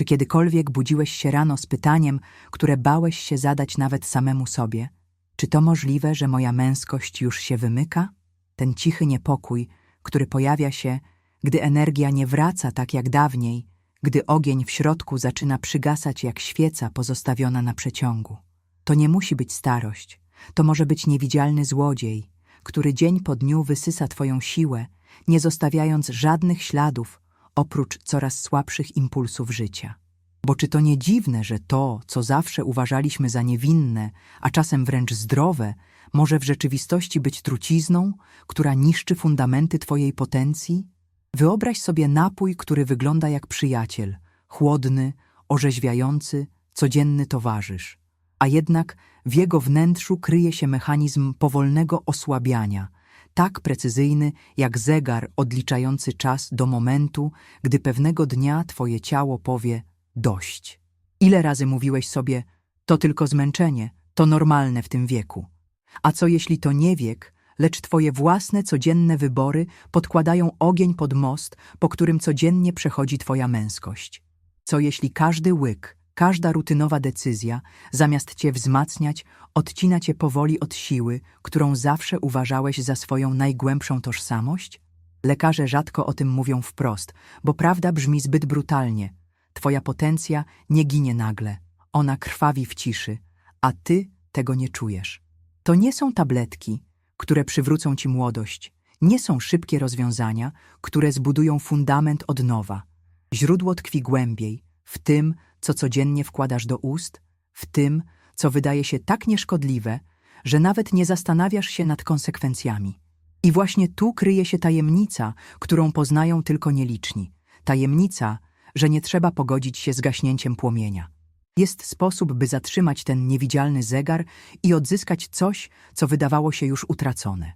Czy kiedykolwiek budziłeś się rano z pytaniem, które bałeś się zadać nawet samemu sobie? Czy to możliwe, że moja męskość już się wymyka? Ten cichy niepokój, który pojawia się, gdy energia nie wraca tak jak dawniej, gdy ogień w środku zaczyna przygasać jak świeca pozostawiona na przeciągu. To nie musi być starość, to może być niewidzialny złodziej, który dzień po dniu wysysa twoją siłę, nie zostawiając żadnych śladów, oprócz coraz słabszych impulsów życia. Bo czy to nie dziwne, że to, co zawsze uważaliśmy za niewinne, a czasem wręcz zdrowe, może w rzeczywistości być trucizną, która niszczy fundamenty twojej potencji? Wyobraź sobie napój, który wygląda jak przyjaciel, chłodny, orzeźwiający, codzienny towarzysz. A jednak w jego wnętrzu kryje się mechanizm powolnego osłabiania, tak precyzyjny jak zegar odliczający czas do momentu, gdy pewnego dnia twoje ciało powie dość. Ile razy mówiłeś sobie, to tylko zmęczenie, to normalne w tym wieku. A co jeśli to nie wiek, lecz twoje własne codzienne wybory podkładają ogień pod most, po którym codziennie przechodzi twoja męskość? Co jeśli każdy łyk, każda rutynowa decyzja, zamiast cię wzmacniać, odcina cię powoli od siły, którą zawsze uważałeś za swoją najgłębszą tożsamość? Lekarze rzadko o tym mówią wprost, bo prawda brzmi zbyt brutalnie. Twoja potencja nie ginie nagle, ona krwawi w ciszy, a ty tego nie czujesz. To nie są tabletki, które przywrócą ci młodość, nie są szybkie rozwiązania, które zbudują fundament od nowa. Źródło tkwi głębiej, w tym, co codziennie wkładasz do ust, w tym, co wydaje się tak nieszkodliwe, że nawet nie zastanawiasz się nad konsekwencjami. I właśnie tu kryje się tajemnica, którą poznają tylko nieliczni. Tajemnica, że nie trzeba pogodzić się z gaśnięciem płomienia. Jest sposób, by zatrzymać ten niewidzialny zegar i odzyskać coś, co wydawało się już utracone.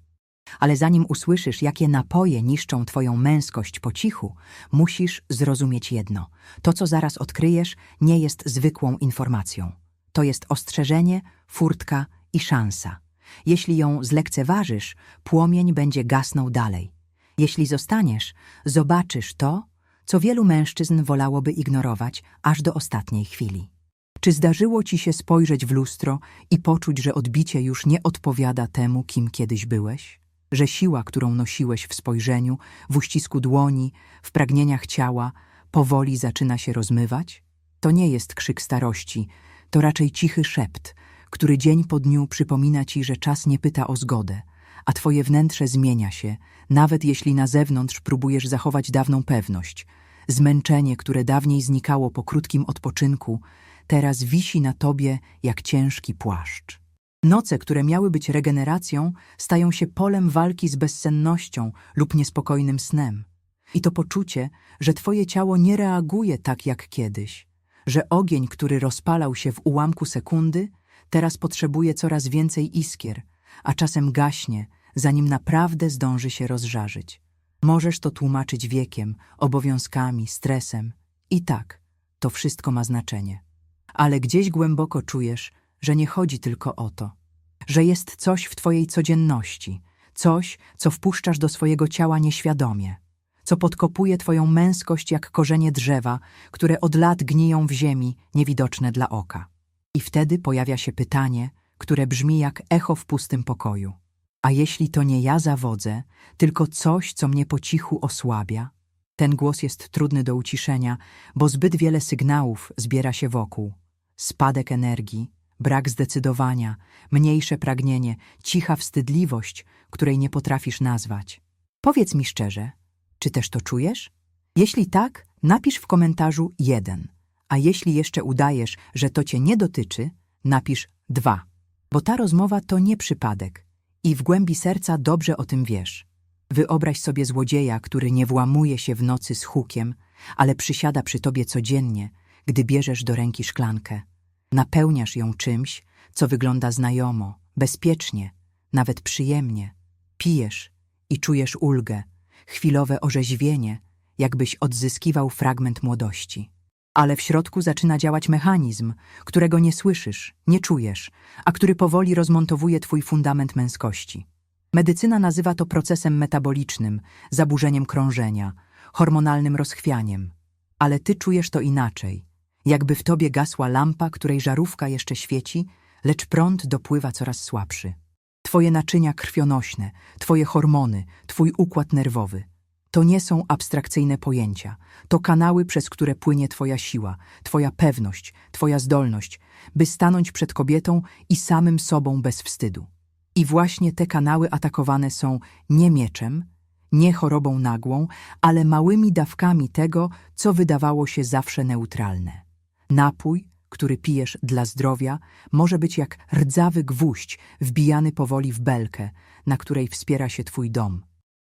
Ale zanim usłyszysz, jakie napoje niszczą twoją męskość po cichu, musisz zrozumieć jedno. To, co zaraz odkryjesz, nie jest zwykłą informacją. To jest ostrzeżenie, furtka i szansa. Jeśli ją zlekceważysz, płomień będzie gasnął dalej. Jeśli zostaniesz, zobaczysz to, co wielu mężczyzn wolałoby ignorować aż do ostatniej chwili. Czy zdarzyło ci się spojrzeć w lustro i poczuć, że odbicie już nie odpowiada temu, kim kiedyś byłeś? Że siła, którą nosiłeś w spojrzeniu, w uścisku dłoni, w pragnieniach ciała, powoli zaczyna się rozmywać? To nie jest krzyk starości, to raczej cichy szept, który dzień po dniu przypomina ci, że czas nie pyta o zgodę, a twoje wnętrze zmienia się, nawet jeśli na zewnątrz próbujesz zachować dawną pewność. Zmęczenie, które dawniej znikało po krótkim odpoczynku, teraz wisi na tobie jak ciężki płaszcz. Noce, które miały być regeneracją, stają się polem walki z bezsennością lub niespokojnym snem. I to poczucie, że twoje ciało nie reaguje tak jak kiedyś, że ogień, który rozpalał się w ułamku sekundy, teraz potrzebuje coraz więcej iskier, a czasem gaśnie, zanim naprawdę zdąży się rozżarzyć. Możesz to tłumaczyć wiekiem, obowiązkami, stresem. I tak, to wszystko ma znaczenie. Ale gdzieś głęboko czujesz, że nie chodzi tylko o to. Że jest coś w twojej codzienności, coś, co wpuszczasz do swojego ciała nieświadomie, co podkopuje twoją męskość jak korzenie drzewa, które od lat gniją w ziemi, niewidoczne dla oka. I wtedy pojawia się pytanie, które brzmi jak echo w pustym pokoju. A jeśli to nie ja zawodzę, tylko coś, co mnie po cichu osłabia? Ten głos jest trudny do uciszenia, bo zbyt wiele sygnałów zbiera się wokół. Spadek energii, brak zdecydowania, mniejsze pragnienie, cicha wstydliwość, której nie potrafisz nazwać. Powiedz mi szczerze, czy też to czujesz? Jeśli tak, napisz w komentarzu jeden, a jeśli jeszcze udajesz, że to cię nie dotyczy, napisz dwa. Bo ta rozmowa to nie przypadek i w głębi serca dobrze o tym wiesz. Wyobraź sobie złodzieja, który nie włamuje się w nocy z hukiem, ale przysiada przy tobie codziennie, gdy bierzesz do ręki szklankę. Napełniasz ją czymś, co wygląda znajomo, bezpiecznie, nawet przyjemnie. Pijesz i czujesz ulgę, chwilowe orzeźwienie, jakbyś odzyskiwał fragment młodości. Ale w środku zaczyna działać mechanizm, którego nie słyszysz, nie czujesz, a który powoli rozmontowuje twój fundament męskości. Medycyna nazywa to procesem metabolicznym, zaburzeniem krążenia, hormonalnym rozchwianiem. Ale ty czujesz to inaczej, Jakby w tobie gasła lampa, której żarówka jeszcze świeci, lecz prąd dopływa coraz słabszy. Twoje naczynia krwionośne, twoje hormony, twój układ nerwowy. To nie są abstrakcyjne pojęcia. To kanały, przez które płynie twoja siła, twoja pewność, twoja zdolność, by stanąć przed kobietą i samym sobą bez wstydu. I właśnie te kanały atakowane są nie mieczem, nie chorobą nagłą, ale małymi dawkami tego, co wydawało się zawsze neutralne. Napój, który pijesz dla zdrowia, może być jak rdzawy gwóźdź wbijany powoli w belkę, na której wspiera się twój dom.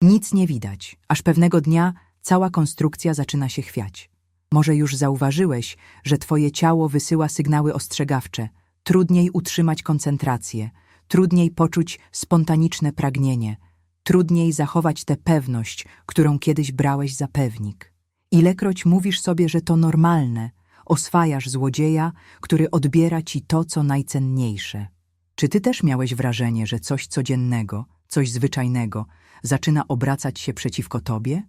Nic nie widać, aż pewnego dnia cała konstrukcja zaczyna się chwiać. Może już zauważyłeś, że twoje ciało wysyła sygnały ostrzegawcze. Trudniej utrzymać koncentrację, trudniej poczuć spontaniczne pragnienie, trudniej zachować tę pewność, którą kiedyś brałeś za pewnik. Ilekroć mówisz sobie, że to normalne, oswajasz złodzieja, który odbiera ci to, co najcenniejsze. Czy ty też miałeś wrażenie, że coś codziennego, coś zwyczajnego zaczyna obracać się przeciwko tobie?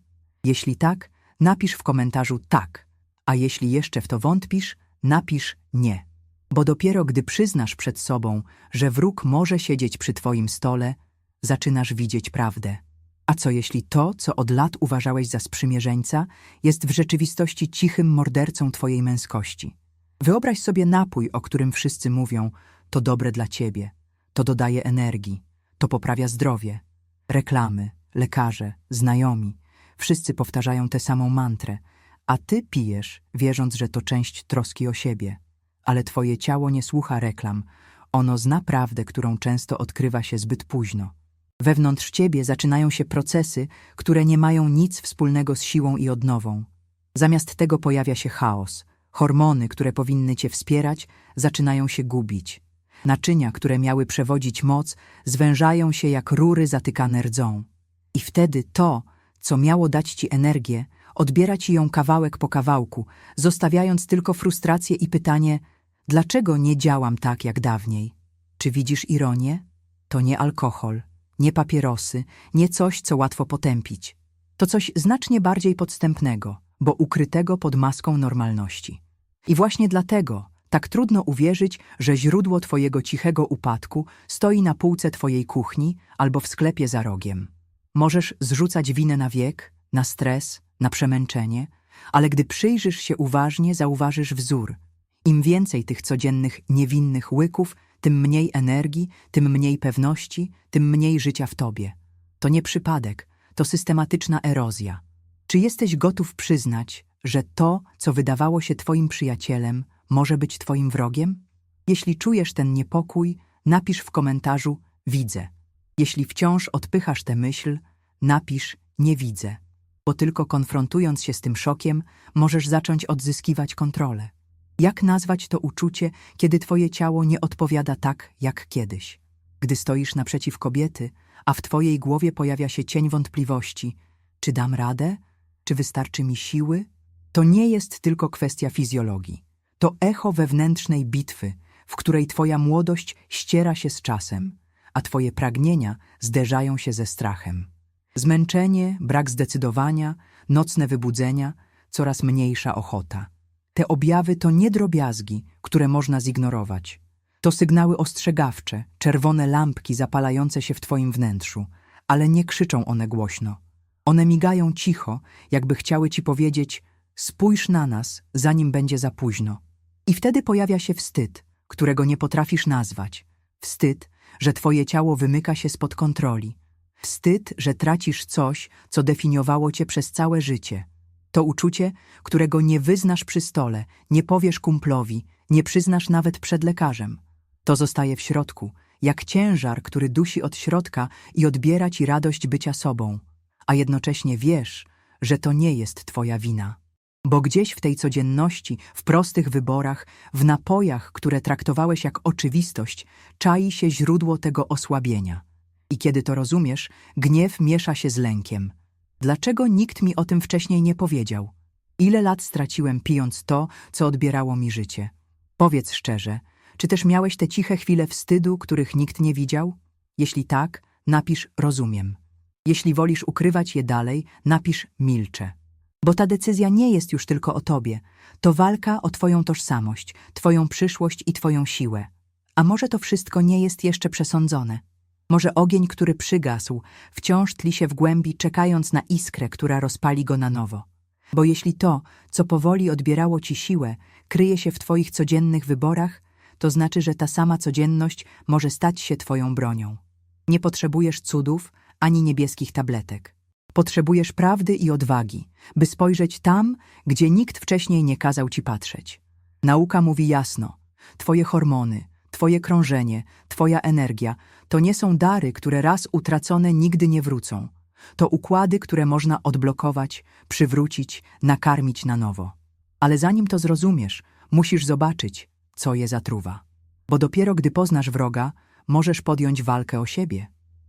Jeśli tak, napisz w komentarzu tak, a jeśli jeszcze w to wątpisz, napisz nie. Bo dopiero gdy przyznasz przed sobą, że wróg może siedzieć przy twoim stole, zaczynasz widzieć prawdę. A co jeśli to, co od lat uważałeś za sprzymierzeńca, jest w rzeczywistości cichym mordercą twojej męskości? Wyobraź sobie napój, o którym wszyscy mówią, to dobre dla ciebie, to dodaje energii, to poprawia zdrowie. Reklamy, lekarze, znajomi, wszyscy powtarzają tę samą mantrę, a ty pijesz, wierząc, że to część troski o siebie. Ale twoje ciało nie słucha reklam, ono zna prawdę, którą często odkrywa się zbyt późno. Wewnątrz ciebie zaczynają się procesy, które nie mają nic wspólnego z siłą i odnową. Zamiast tego pojawia się chaos. Hormony, które powinny cię wspierać, zaczynają się gubić. Naczynia, które miały przewodzić moc, zwężają się jak rury zatykane rdzą. I wtedy to, co miało dać ci energię, odbiera ci ją kawałek po kawałku, zostawiając tylko frustrację i pytanie, dlaczego nie działam tak jak dawniej? Czy widzisz ironię? To nie alkohol, nie papierosy, nie coś, co łatwo potępić. To coś znacznie bardziej podstępnego, bo ukrytego pod maską normalności. I właśnie dlatego tak trudno uwierzyć, że źródło twojego cichego upadku stoi na półce twojej kuchni albo w sklepie za rogiem. Możesz zrzucać winę na wiek, na stres, na przemęczenie, ale gdy przyjrzysz się uważnie, zauważysz wzór. Im więcej tych codziennych, niewinnych łyków, tym mniej energii, tym mniej pewności, tym mniej życia w tobie. To nie przypadek, to systematyczna erozja. Czy jesteś gotów przyznać, że to, co wydawało się twoim przyjacielem, może być twoim wrogiem? Jeśli czujesz ten niepokój, napisz w komentarzu widzę. Jeśli wciąż odpychasz tę myśl, napisz nie widzę, bo tylko konfrontując się z tym szokiem, możesz zacząć odzyskiwać kontrolę. Jak nazwać to uczucie, kiedy twoje ciało nie odpowiada tak, jak kiedyś? Gdy stoisz naprzeciw kobiety, a w twojej głowie pojawia się cień wątpliwości, czy dam radę? Czy wystarczy mi siły? To nie jest tylko kwestia fizjologii. To echo wewnętrznej bitwy, w której twoja młodość ściera się z czasem, a twoje pragnienia zderzają się ze strachem. Zmęczenie, brak zdecydowania, nocne wybudzenia, coraz mniejsza ochota. Te objawy to nie drobiazgi, które można zignorować. To sygnały ostrzegawcze, czerwone lampki zapalające się w twoim wnętrzu, ale nie krzyczą one głośno. One migają cicho, jakby chciały ci powiedzieć: spójrz na nas, zanim będzie za późno. I wtedy pojawia się wstyd, którego nie potrafisz nazwać. Wstyd, że twoje ciało wymyka się spod kontroli. Wstyd, że tracisz coś, co definiowało cię przez całe życie. To uczucie, którego nie wyznasz przy stole, nie powiesz kumplowi, nie przyznasz nawet przed lekarzem. To zostaje w środku, jak ciężar, który dusi od środka i odbiera ci radość bycia sobą, a jednocześnie wiesz, że to nie jest twoja wina. Bo gdzieś w tej codzienności, w prostych wyborach, w napojach, które traktowałeś jak oczywistość, czai się źródło tego osłabienia. I kiedy to rozumiesz, gniew miesza się z lękiem. Dlaczego nikt mi o tym wcześniej nie powiedział? Ile lat straciłem pijąc to, co odbierało mi życie? Powiedz szczerze, czy też miałeś te ciche chwile wstydu, których nikt nie widział? Jeśli tak, napisz rozumiem. Jeśli wolisz ukrywać je dalej, napisz milczę. Bo ta decyzja nie jest już tylko o tobie. To walka o twoją tożsamość, twoją przyszłość i twoją siłę. A może to wszystko nie jest jeszcze przesądzone? Może ogień, który przygasł, wciąż tli się w głębi, czekając na iskrę, która rozpali go na nowo. Bo jeśli to, co powoli odbierało ci siłę, kryje się w twoich codziennych wyborach, to znaczy, że ta sama codzienność może stać się twoją bronią. Nie potrzebujesz cudów ani niebieskich tabletek. Potrzebujesz prawdy i odwagi, by spojrzeć tam, gdzie nikt wcześniej nie kazał ci patrzeć. Nauka mówi jasno: Twoje hormony, Twoje krążenie, Twoja energia to nie są dary, które raz utracone nigdy nie wrócą. To układy, które można odblokować, przywrócić, nakarmić na nowo. Ale zanim to zrozumiesz, musisz zobaczyć, co je zatruwa. Bo dopiero gdy poznasz wroga, możesz podjąć walkę o siebie.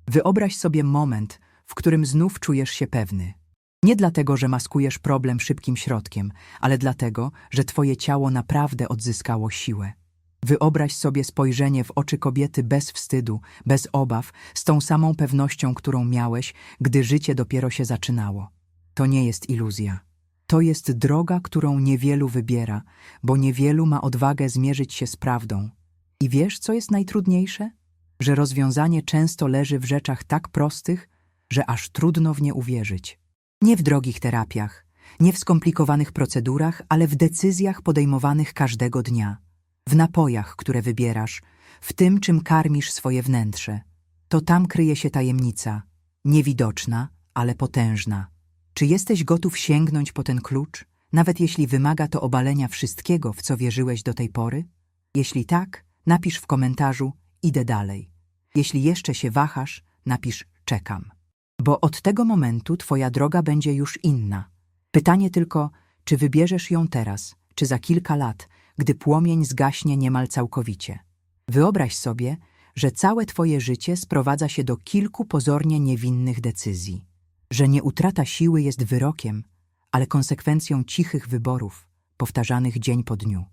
Wyobraź sobie moment, w którym znów czujesz się pewny. Nie dlatego, że maskujesz problem szybkim środkiem, ale dlatego, że twoje ciało naprawdę odzyskało siłę. Wyobraź sobie spojrzenie w oczy kobiety bez wstydu, bez obaw, z tą samą pewnością, którą miałeś, gdy życie dopiero się zaczynało. To nie jest iluzja. To jest droga, którą niewielu wybiera, bo niewielu ma odwagę zmierzyć się z prawdą. I wiesz, co jest najtrudniejsze? Że rozwiązanie często leży w rzeczach tak prostych, że aż trudno w nie uwierzyć. Nie w drogich terapiach, nie w skomplikowanych procedurach, ale w decyzjach podejmowanych każdego dnia w napojach, które wybierasz, w tym, czym karmisz swoje wnętrze. To tam kryje się tajemnica, niewidoczna, ale potężna. Czy jesteś gotów sięgnąć po ten klucz, nawet jeśli wymaga to obalenia wszystkiego, w co wierzyłeś do tej pory? Jeśli tak, napisz w komentarzu idę dalej. Jeśli jeszcze się wahasz, napisz czekam. Bo od tego momentu twoja droga będzie już inna. Pytanie tylko, czy wybierzesz ją teraz, czy za kilka lat, gdy płomień zgaśnie niemal całkowicie. Wyobraź sobie, że całe twoje życie sprowadza się do kilku pozornie niewinnych decyzji. Że nie utrata siły jest wyrokiem, ale konsekwencją cichych wyborów, powtarzanych dzień po dniu.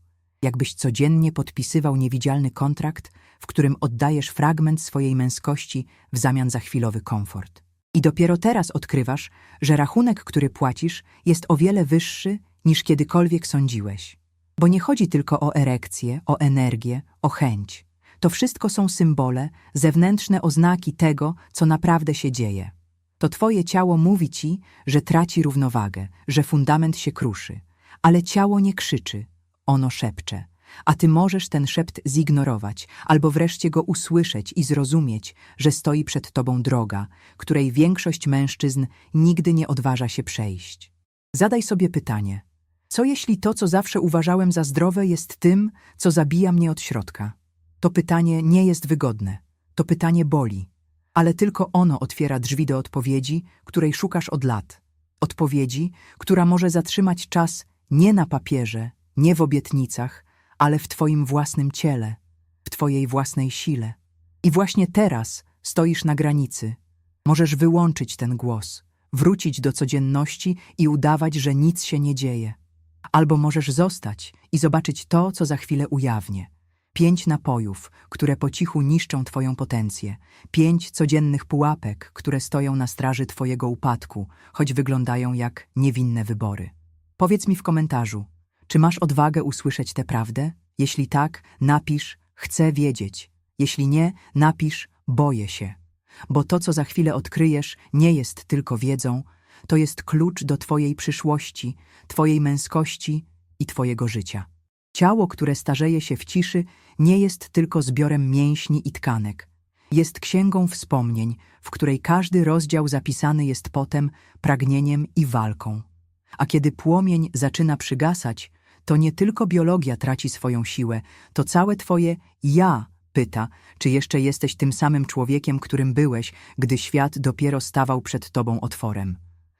Jakbyś codziennie podpisywał niewidzialny kontrakt, w którym oddajesz fragment swojej męskości w zamian za chwilowy komfort. I dopiero teraz odkrywasz, że rachunek, który płacisz, jest o wiele wyższy niż kiedykolwiek sądziłeś. Bo nie chodzi tylko o erekcję, o energię, o chęć. To wszystko są symbole, zewnętrzne oznaki tego, co naprawdę się dzieje. To twoje ciało mówi ci, że traci równowagę, że fundament się kruszy. Ale ciało nie krzyczy, ono szepcze. A ty możesz ten szept zignorować, albo wreszcie go usłyszeć i zrozumieć, że stoi przed tobą droga, której większość mężczyzn nigdy nie odważa się przejść. Zadaj sobie pytanie – co jeśli to, co zawsze uważałem za zdrowe, jest tym, co zabija mnie od środka? To pytanie nie jest wygodne. To pytanie boli. Ale tylko ono otwiera drzwi do odpowiedzi, której szukasz od lat. Odpowiedzi, która może zatrzymać czas nie na papierze, nie w obietnicach, ale w Twoim własnym ciele, w Twojej własnej sile. I właśnie teraz stoisz na granicy. Możesz wyłączyć ten głos, wrócić do codzienności i udawać, że nic się nie dzieje. Albo możesz zostać i zobaczyć to, co za chwilę ujawnię. Pięć napojów, które po cichu niszczą Twoją potencję. Pięć codziennych pułapek, które stoją na straży Twojego upadku, choć wyglądają jak niewinne wybory. Powiedz mi w komentarzu, czy masz odwagę usłyszeć tę prawdę? Jeśli tak, napisz chcę wiedzieć. Jeśli nie, napisz boję się. Bo to, co za chwilę odkryjesz, nie jest tylko wiedzą, to jest klucz do Twojej przyszłości, Twojej męskości i Twojego życia. Ciało, które starzeje się w ciszy, nie jest tylko zbiorem mięśni i tkanek. Jest księgą wspomnień, w której każdy rozdział zapisany jest potem pragnieniem i walką. A kiedy płomień zaczyna przygasać, to nie tylko biologia traci swoją siłę, to całe Twoje ja pyta, czy jeszcze jesteś tym samym człowiekiem, którym byłeś, gdy świat dopiero stawał przed Tobą otworem.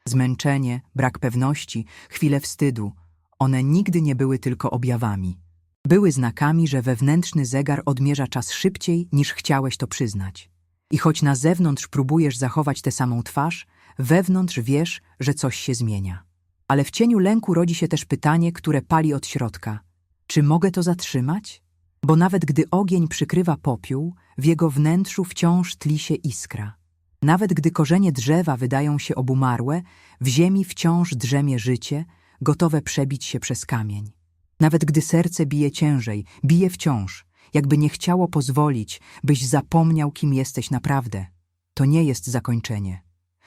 Zmęczenie, brak pewności, chwile wstydu, one nigdy nie były tylko objawami. Były znakami, że wewnętrzny zegar odmierza czas szybciej, niż chciałeś to przyznać. I choć na zewnątrz próbujesz zachować tę samą twarz, wewnątrz wiesz, że coś się zmienia. Ale w cieniu lęku rodzi się też pytanie, które pali od środka. Czy mogę to zatrzymać? Bo nawet gdy ogień przykrywa popiół, w jego wnętrzu wciąż tli się iskra. Nawet gdy korzenie drzewa wydają się obumarłe, w ziemi wciąż drzemie życie, gotowe przebić się przez kamień. Nawet gdy serce bije ciężej, bije wciąż, jakby nie chciało pozwolić, byś zapomniał, kim jesteś naprawdę. To nie jest zakończenie.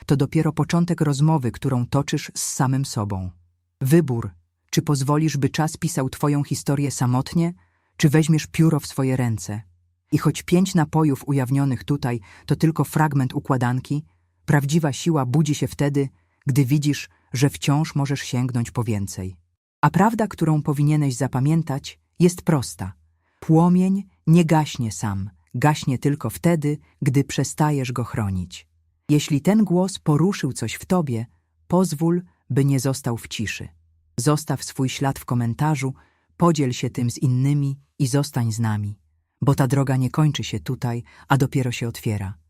To dopiero początek rozmowy, którą toczysz z samym sobą. Wybór, czy pozwolisz, by czas pisał twoją historię samotnie, czy weźmiesz pióro w swoje ręce. I choć pięć napojów ujawnionych tutaj to tylko fragment układanki, prawdziwa siła budzi się wtedy, gdy widzisz, że wciąż możesz sięgnąć po więcej. A prawda, którą powinieneś zapamiętać, jest prosta. Płomień nie gaśnie sam, gaśnie tylko wtedy, gdy przestajesz go chronić. Jeśli ten głos poruszył coś w tobie, pozwól, by nie został w ciszy. Zostaw swój ślad w komentarzu, podziel się tym z innymi i zostań z nami, bo ta droga nie kończy się tutaj, a dopiero się otwiera.